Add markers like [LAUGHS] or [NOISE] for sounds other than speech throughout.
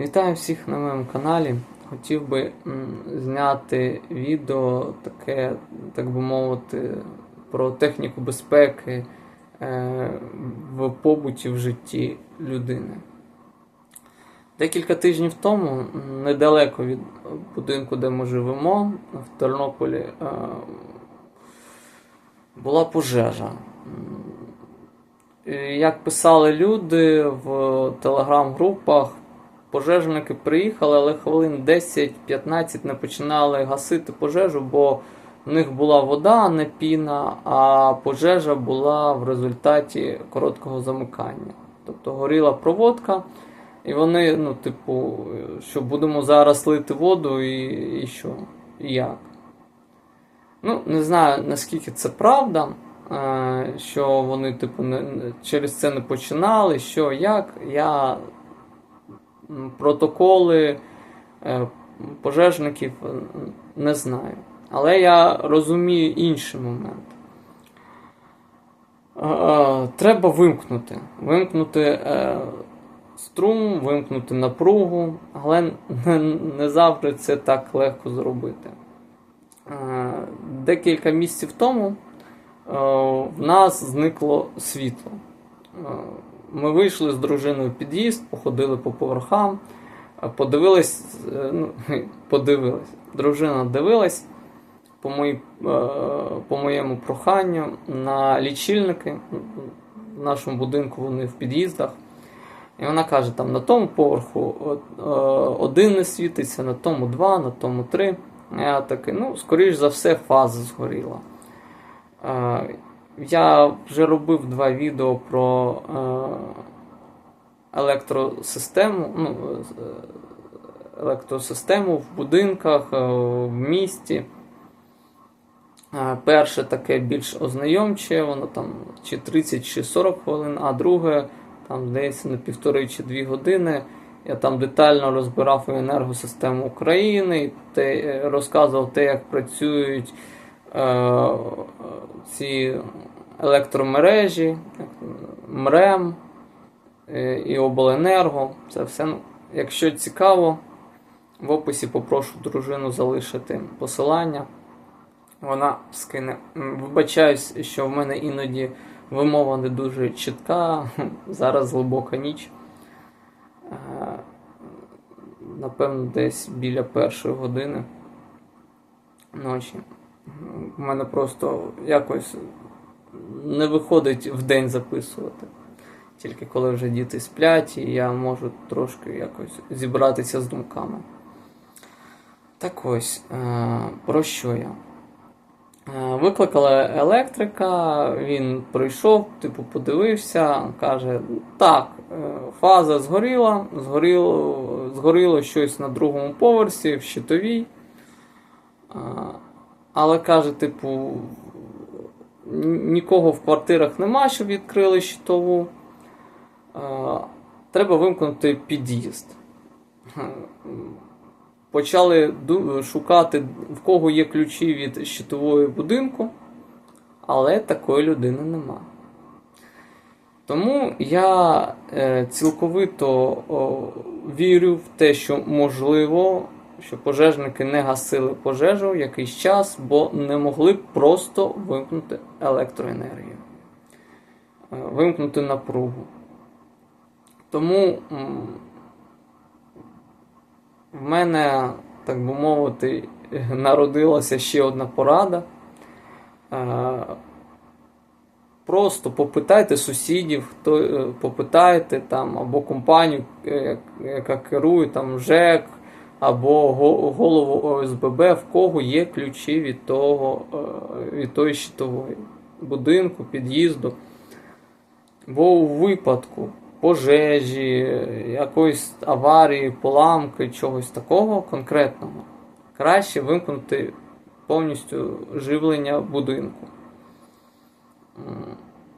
Вітаю всіх на моєму каналі. Хотів би зняти відео таке, так би мовити, про техніку безпеки е, в побуті в житті людини. Декілька тижнів тому, недалеко від будинку, де ми живемо, в Тернополі, е, була пожежа. Як писали люди в телеграм-групах, пожежники приїхали, але хвилин 10-15 не починали гасити пожежу, бо в них була вода, а не піна, а пожежа була в результаті короткого замикання. Тобто горіла проводка, і вони, ну, типу, що будемо зараз лити воду і, і що, і як. Ну, не знаю, наскільки це правда, е, що вони, типу, не, через це не починали, що як. Я протоколи е, пожежників е, не знаю. Але я розумію інший момент. Е, Треба вимкнути. Вимкнути струм, вимкнути напругу, але не, завжди це так легко зробити. Декілька місяців тому в нас зникло світло. Ми вийшли з дружиною в під'їзд, походили по поверхам, е, подивились, е, ну, [LAUGHS] подивились. Дружина дивилась по, мої, е, по моєму проханню на лічильники. В нашому будинку вони в під'їздах. І вона каже, там на тому поверху один не світиться, на тому два, на тому три. Я такий, ну, скоріш за все, фаза згоріла. Я вже робив два відео про е, електросистему, ну, е, електросистему в будинках, е, в місті. Перше таке більш ознайомче, воно там чи 30 чи 40 хвилин, а друге, там, здається, на півтори чи дві години. Я там детально розбирав енергосистему України, те, розказував те, як працюють ці електромережі, МРЕМ е, і Обленерго. Це все. Ну, якщо цікаво, в описі попрошу дружину залишити посилання. Вона скине. Вибачаюсь, що в мене іноді вимова не дуже чітка. [LAUGHS] Зараз глибока ніч. Е, Напевно, десь біля першої години ночі. У мене просто якось не виходить в день записувати. Тільки коли вже діти сплять, і я можу трошки якось зібратися з думками. Так ось, е, про що я? Е, Викликали електрика, він прийшов, типу, подивився, каже: так, е, фаза згоріла, згоріло, згоріло щось на другому поверсі, в щитовій. Але каже, типу, нікого в квартирах нема, щоб відкрили щитову. Е, Треба вимкнути під'їзд. Почали шукати, в кого є ключі від щитової будинку, але такої людини нема. Тому я е, цілковито вірю в те, що можливо, що пожежники не гасили пожежу якийсь час, бо не могли просто вимкнути електроенергію, е, вимкнути напругу. Тому в мене, так би мовити, народилася ще одна порада. Е, Просто попитайте сусідів, хто е, попитайте там або компанію, яка керує там ЖЕК, або голову ОСББ, в кого є ключі від того, е, від тої щитової будинку, під'їзду. Бо у випадку пожежі, якоїсь аварії, поламки, чогось такого конкретного, краще вимкнути повністю живлення будинку.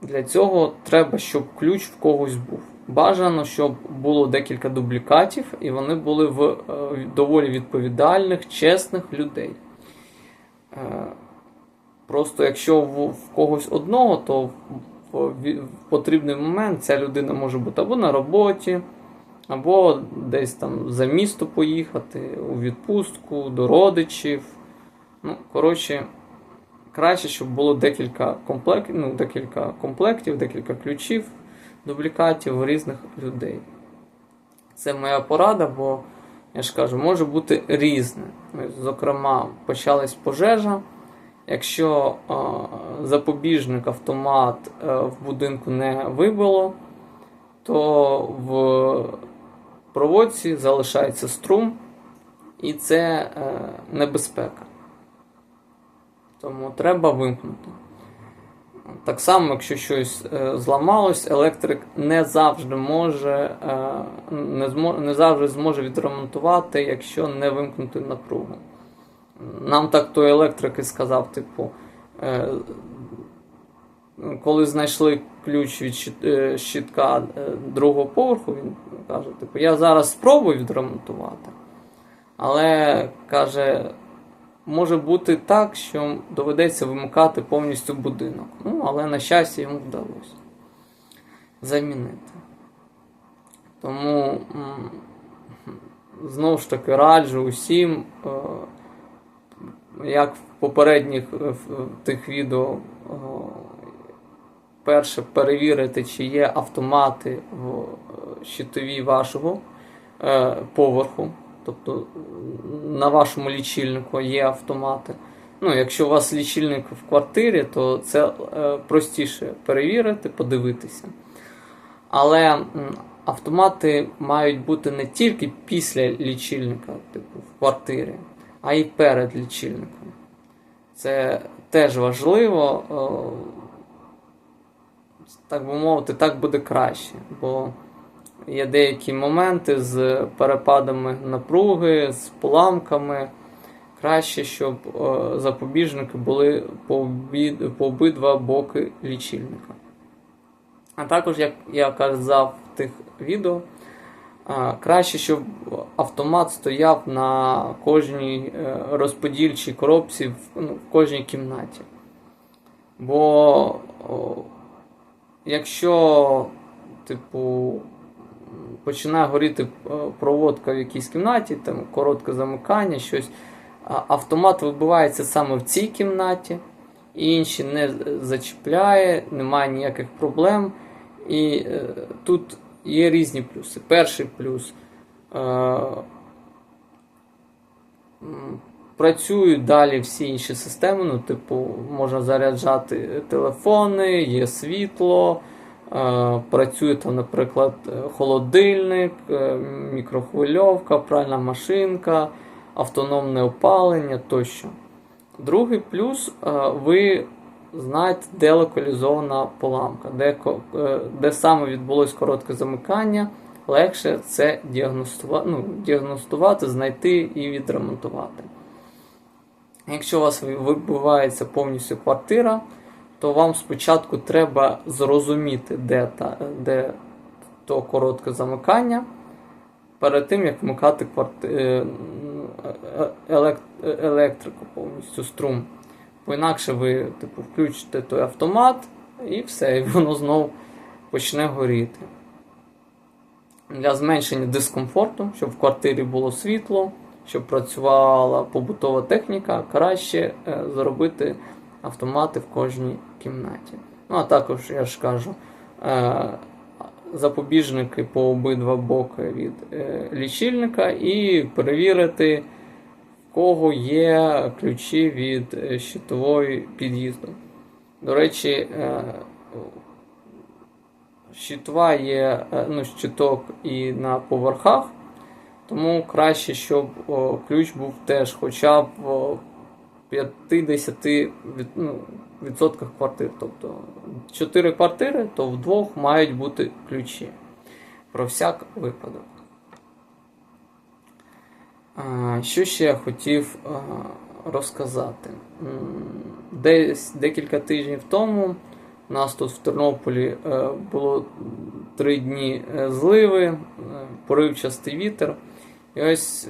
Для цього треба, щоб ключ в когось був. Бажано, щоб було декілька дублікатів, і вони були в е, доволі відповідальних, чесних людей. Е, Просто якщо в, когось одного, то в потрібний момент ця людина може бути або на роботі, Або десь там за місто поїхати, у відпустку, до родичів. Ну, коротше, краще, щоб було декілька комплектів, ну, декілька комплектів, декілька ключів, дублікатів різних людей. Це моя порада, бо я ж кажу, може бути різне. Зокрема, почалась пожежа. Якщо е, запобіжник автомат е, в будинку не вибило, то в проводці залишається струм, і це е, небезпека. Тому треба вимкнути. Так само, якщо щось е, зламалось, електрик не завжди може е, не, змо, не завжди зможе відремонтувати, якщо не вимкнути напругу. Нам так той електрик і сказав, типу, е, коли знайшли ключ від е, щитка е, другого поверху, він каже, типу, я зараз спробую відремонтувати. Але каже, може бути так, що доведеться вимикати повністю будинок. Ну, але на щастя йому вдалося замінити. Тому знову ж таки раджу усім, е, як в попередніх е, тих відео, е, перше перевірити, чи є автомати в е, щитовій вашого е, поверху. Тобто на вашому лічильнику є автомати. Ну, якщо у вас лічильник в квартирі, то це е, простіше перевірити, подивитися. Але автомати мають бути не тільки після лічильника, типу в квартирі, а й перед лічильником. Це теж важливо, е, так би мовити, так буде краще. Бо є деякі моменти з перепадами напруги, з поламками. Краще, щоб е, запобіжники були по, обі... по обидва боки лічильника. А також, як я казав в тих відео, е, краще, щоб автомат стояв на кожній е, розподільчій коробці в, ну, в кожній кімнаті. Бо якщо, типу, починає горіти е, проводка в якійсь кімнаті, там коротке замикання, щось, автомат вибивається саме в цій кімнаті, інші не зачіпляє, немає ніяких проблем. І е, тут є різні плюси. Перший плюс. Е, Працюють далі всі інші системи, ну, типу, можна заряджати телефони, є світло, працює там, наприклад, холодильник, е, мікрохвильовка, пральна машинка, автономне опалення тощо. Другий плюс, е, ви знаєте, де локалізована поламка, де, е, де саме відбулось коротке замикання, легше це діагностувати, ну, діагностувати, знайти і відремонтувати. Якщо у вас ви- вибивається повністю квартира, то вам спочатку треба зрозуміти, де, та, де то коротке замикання, перед тим, як вмикати е, е, е, електрику повністю струм. Бо інакше ви типу, включите той автомат і все, і воно знову почне горіти. Для зменшення дискомфорту, щоб в квартирі було світло, щоб працювала побутова техніка, краще зробити автомати в кожній кімнаті. Ну, а також, я ж кажу, е, запобіжники по обидва боки від е, лічильника і перевірити, в кого є ключі від е, щитової під'їзду. До речі, щитова є ну, щиток і на поверхах, тому краще, щоб ключ був теж хоча б 50 від, ну, квартир. Тобто 4 квартири, то в двох мають бути ключі. Про всяк випадок. Що ще я хотів розказати? Десь декілька тижнів тому у нас тут в Тернополі е, було три дні е, зливи, е, поривчастий вітер. І ось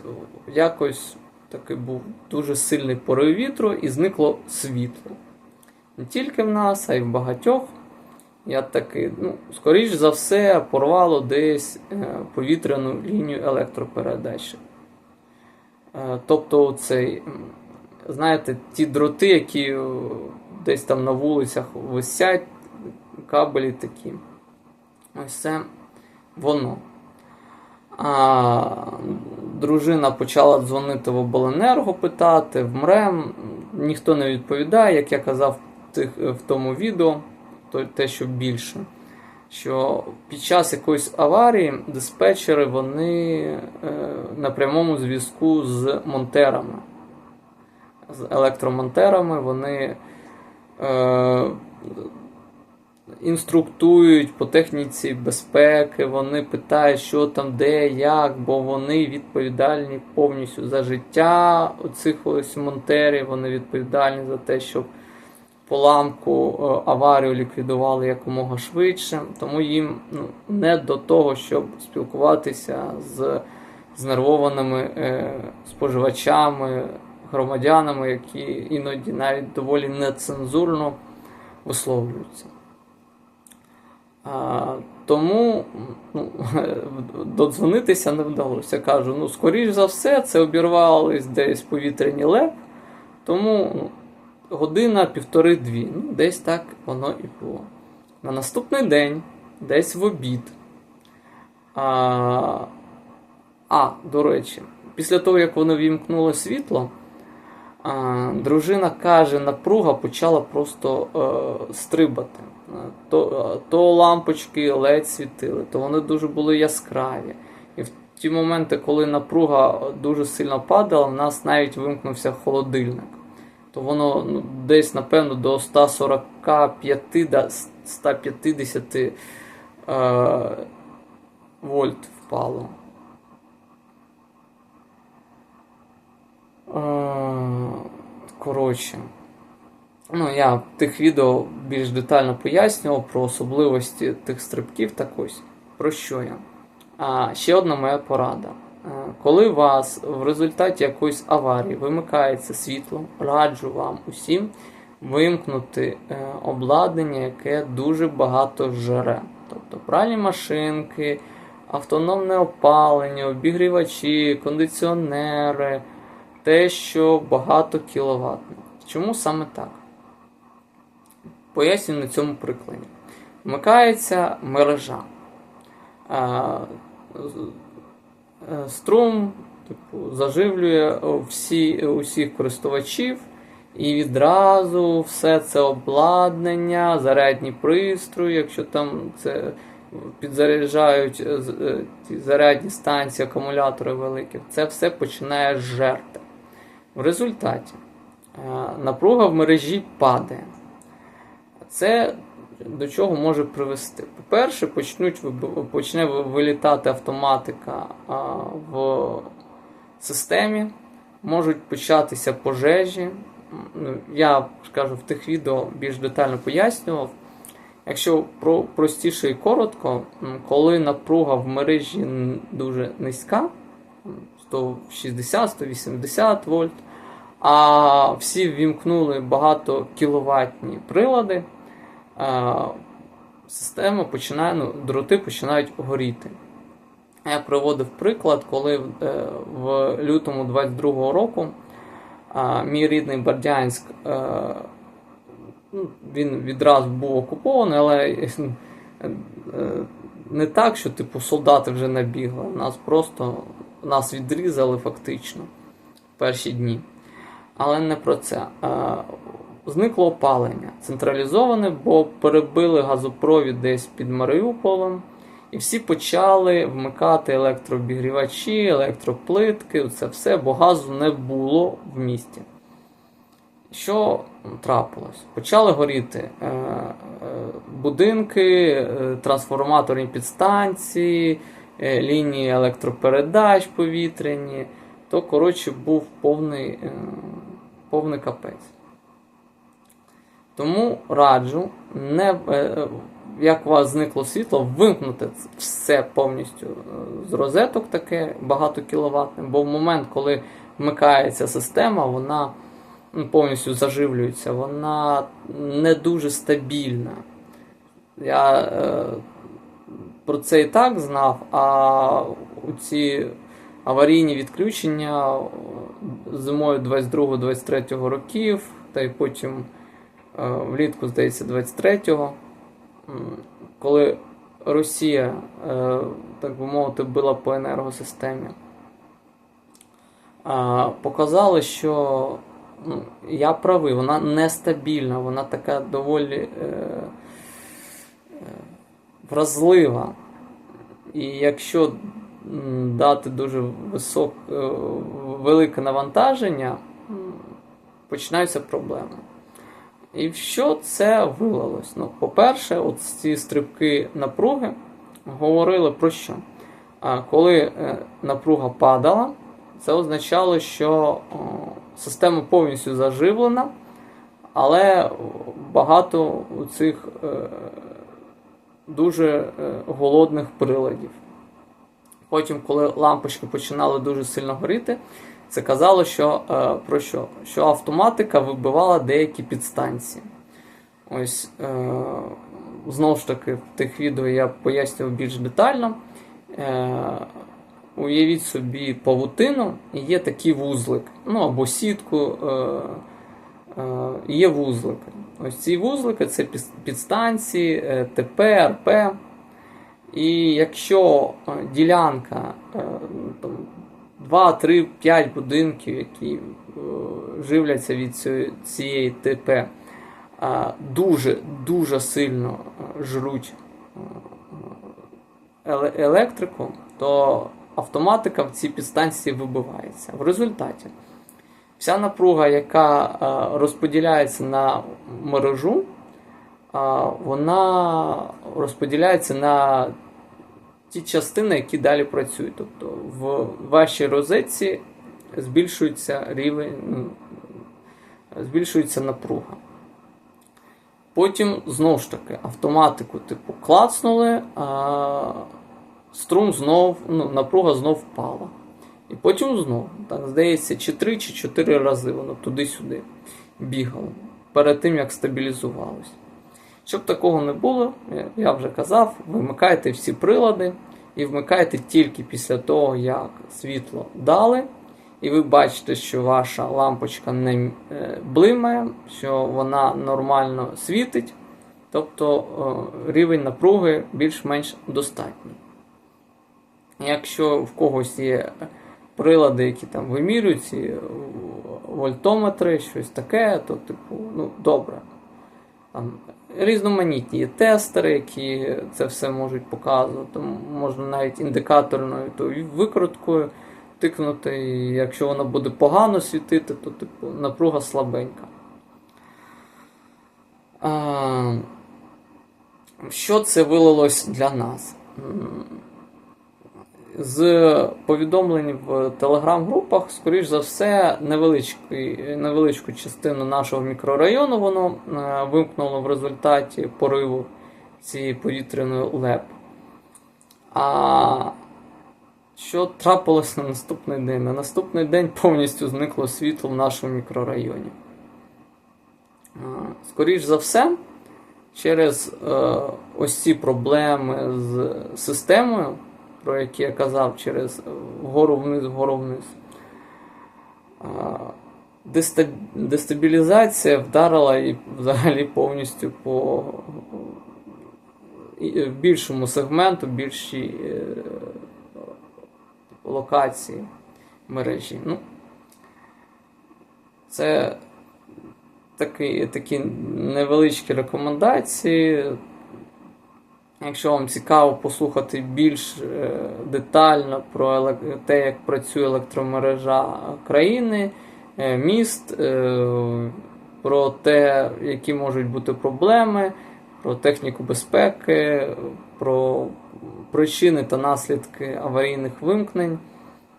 якось такий був дуже сильний порив вітру і зникло світло. Не тільки в нас, а й в багатьох. Я такий, ну, скоріш за все, порвало десь е, повітряну лінію електропередачі. Е, Тобто, цей, знаєте, ті дроти, які е, десь там на вулицях висять, кабелі такі. Ось це воно. А дружина почала дзвонити в обленерго, питати, в МРЕМ. Ніхто не відповідає, як я казав в, в тому відео, то те, що більше. Що під час якоїсь аварії диспетчери вони е, на прямому зв'язку з монтерами, з електромонтерами, вони е, інструктують по техніці безпеки, вони питають, що там, де, як, бо вони відповідальні повністю за життя оцих ось монтерів, вони відповідальні за те, щоб поламку е, аварію ліквідували якомога швидше. Тому їм ну, не до того, щоб спілкуватися з знервованими е, споживачами, громадянами, які іноді навіть доволі нецензурно висловлюються. А, тому ну, [LAUGHS] додзвонитися не вдалося. Кажу, ну, скоріш за все, це обірвались десь повітряні леп, тому ну, година, півтори-дві. Ну, десь так воно і було. На наступний день, десь в обід. А, а до речі, після того, як воно вімкнуло світло, дружина каже, напруга почала просто е, стрибати. То, то лампочки LED світили, то вони дуже були яскраві. І в ті моменти, коли напруга дуже сильно падала, в нас навіть вимкнувся холодильник. То воно ну, десь, напевно, до 145 до 150 е, вольт впало. Коротше. Ну, я в тих відео більш детально пояснював про особливості тих стрибків. Так ось, про що я? А, Ще одна моя порада. Е, Коли вас в результаті якоїсь аварії вимикається світло, раджу вам усім вимкнути е, обладнання, яке дуже багато жере. Тобто пральні машинки, автономне опалення, обігрівачі, кондиціонери, те, що багато кіловатне. Чому саме так? Поясню на цьому прикладі. Вмикається мережа. Струм типу, заживлює всі, усіх користувачів, і відразу все це обладнання, зарядні пристрої, якщо там це підзаряджають е, зарядні станції, акумулятори великі, це все починає жерти. В результаті напруга в мережі падає. Це до чого може привести? По-перше, почне вилітати автоматика в системі, можуть початися пожежі. Ну, Я скажу в тих відео більш детально пояснював. Якщо про простіше і коротко, коли напруга в мережі дуже низька, 160-180 вольт, а всі ввімкнули багато кіловатні прилади, система починає, ну, дроти починають горіти. Я приводив приклад, коли е, в лютому 22-го року мій рідний Бердянськ, е, ну, він відразу був окупований, але е, не так, що типу солдати вже набігли. Нас просто нас відрізали фактично в перші дні. Але не про це зникло опалення централізоване, бо перебили газопровід десь під Маріуполем, і всі почали вмикати електрообігрівачі, електроплитки, це все, бо газу не було в місті. Що трапилось? Почали горіти е, е, будинки, е, трансформаторні підстанції, е, лінії електропередач повітряні. То, коротше, був повний, е, повний капець. Тому раджу, не, е, як у вас зникло світло, вимкнути все повністю е, з розеток таке багато кіловатне, бо в момент, коли вмикається система, вона повністю заживлюється, вона не дуже стабільна. Я е, про це і так знав, а ці аварійні відключення зимою 22-23 років, та й потім е, влітку, здається, 23-го, коли Росія, е, так би мовити, била по енергосистемі, показали, що ну, я правий, вона нестабільна, вона така доволі е, е, вразлива. І якщо дати дуже висок, е, велике навантаження, починаються проблеми. І в що це вилилось? Ну, по-перше, от ці стрибки напруги говорили про що? Коли е, напруга падала, це означало, що система повністю заживлена, але багато цих е, дуже голодних приладів. Потім, коли лампочки починали дуже сильно горіти, це казало, що е, про що? Що автоматика вибивала деякі підстанції. Ось е, знову ж таки, в тих відео я пояснював більш детально. Е, уявіть собі павутину, і є такий вузлик, ну або сітку, е, е, є вузлики. Ось ці вузлики це підстанції, е, ТП, РП. І якщо е, ділянка е, там, 2, 3, 5 будинків, які е, живляться від цієї, ТП, е, дуже дуже сильно е, жруть електрику, то автоматика в цій підстанції вибивається. В результаті вся напруга, яка розподіляється на мережу, вона розподіляється на ті частини, які далі працюють. Тобто в вашій розетці збільшується рівень, ну, збільшується напруга. Потім знову ж таки автоматику типу клацнули, а струм знов, ну, напруга знов впала. І потім знову, так здається, чи 3 чи 4 рази воно туди-сюди бігало перед тим, як стабілізувалось. Щоб такого не було, я- вже казав, вимикайте всі прилади і вмикайте тільки після того, як світло дали, і ви бачите, що ваша лампочка не е, блимає, що вона нормально світить, тобто е, рівень напруги більш-менш достатній. Якщо в когось є прилади, які там вимірюють ці е, вольтометри, щось таке, то типу, ну добре. Там різноманітні тестери, які це все можуть показувати. Можна навіть індикаторною то викруткою тикнути, і якщо воно буде погано світити, то типу напруга слабенька. А, що це вилилось для нас? З повідомлень в телеграм-групах, скоріш за все, невеличку частину нашого мікрорайону воно е, вимкнуло в результаті пориву цієї повітряної леп. А що трапилось на наступний день? На наступний день повністю зникло світло в нашому мікрорайоні. Е, Скоріш за все, через е, ось ці проблеми з системою про які я казав, через вгору вниз, вгору вниз. Дестабілізація вдарила і взагалі повністю по е, більшому сегменту, більшій е, локації мережі. Ну, це такі, такі невеличкі рекомендації. Якщо вам цікаво послухати більш е, детально про те, як працює електромережа країни, е, міст, е, про те, які можуть бути проблеми, про техніку безпеки, про причини та наслідки аварійних вимкнень,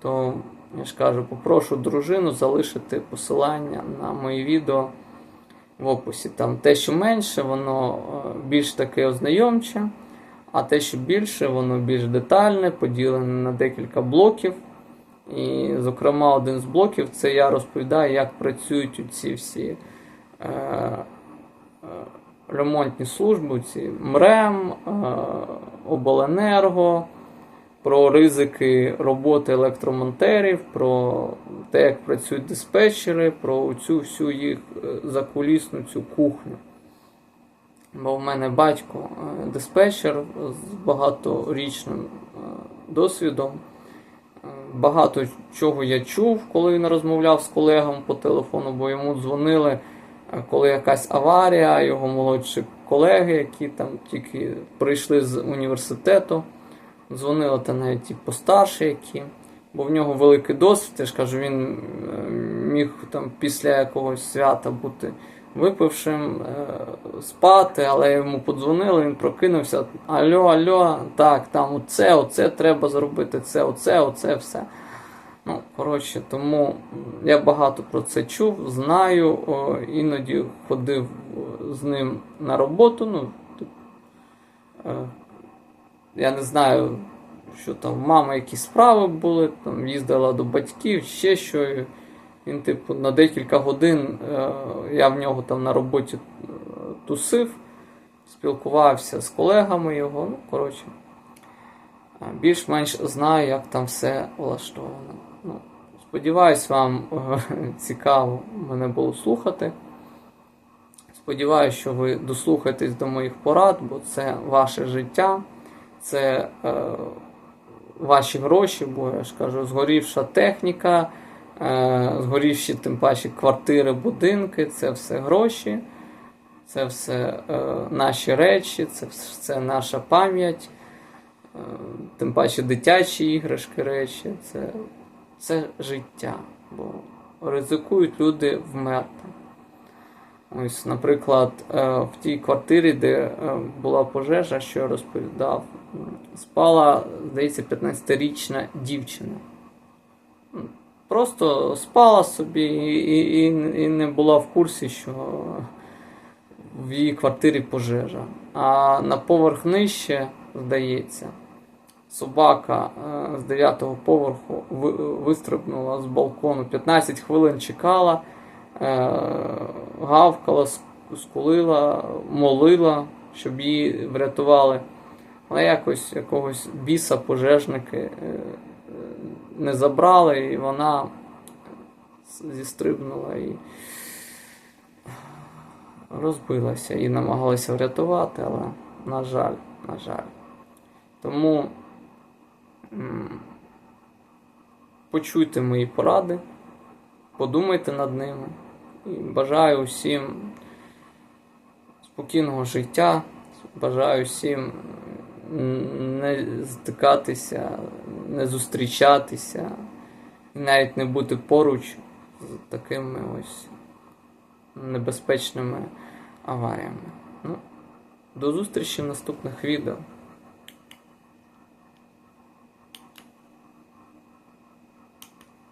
то я ж кажу, попрошу дружину залишити посилання на мої відео в описі. Там те, що менше, воно більш таке ознайомче, а те, що більше, воно більш детальне, поділене на декілька блоків. І, зокрема, один з блоків це я розповідаю, як працюють ці всі е, е, ремонтні служби, ці МРЕМ, е, Обленерго, про ризики роботи електромонтерів, про те, як працюють диспетчери, про цю всю їх е, закулісну цю кухню. Бо в мене батько е, диспетчер з багаторічним е, досвідом. Е, Багато чого я чув, коли він розмовляв з колегами по телефону, бо йому дзвонили, коли якась аварія, його молодші колеги, які там тільки прийшли з університету, дзвонили та навіть і постарші, які, бо в нього великий досвід. Я ж кажу, він міг там після якогось свята бути випившим, е, спати, але йому подзвонили, він прокинувся. Альо, альо, так, там оце, оце треба зробити, це, оце, оце все. Ну, коротше, тому я багато про це чув, знаю, о, іноді ходив з ним на роботу. Ну, е, я не знаю, що там в мами якісь справи були, там їздила до батьків, ще що. Він, типу, на декілька годин е, я в нього там на роботі е, тусив, спілкувався з колегами його. Ну, коротше, е, більш-менш знаю, як там все влаштовано. Ну, сподіваюсь, вам [LAUGHS] цікаво мене було слухати. Сподіваюсь, що ви дослухаєтесь до моїх порад, бо це ваше життя, це е, ваші гроші, бо я ж кажу, згорівша техніка, згорівші тим паче квартири, будинки, це все гроші, це все е, наші речі, це все наша пам'ять, е, тим паче дитячі іграшки, речі, це, це життя, бо ризикують люди вмерти. Ось, наприклад, е, в тій квартирі, де була пожежа, що я розповідав, спала, здається, 15-річна дівчина. Просто спала собі і, і, і не була в курсі, що в її квартирі пожежа. А на поверх нижче, здається, собака е, з 9-го поверху вистрибнула з балкону, 15 хвилин чекала е, гавкала, скулила, молила, щоб її врятували. Але якось якогось біса пожежники е, не забрали, і вона зістрибнула і розбилася і намагалася врятувати, але, на жаль, на жаль. Тому почуйте мої поради подумайте над ними. І бажаю всім спокійного життя. Бажаю всім не стикатися, не зустрічатися, і навіть не бути поруч з такими ось небезпечними аваріями. Ну, до зустрічі в наступних відео.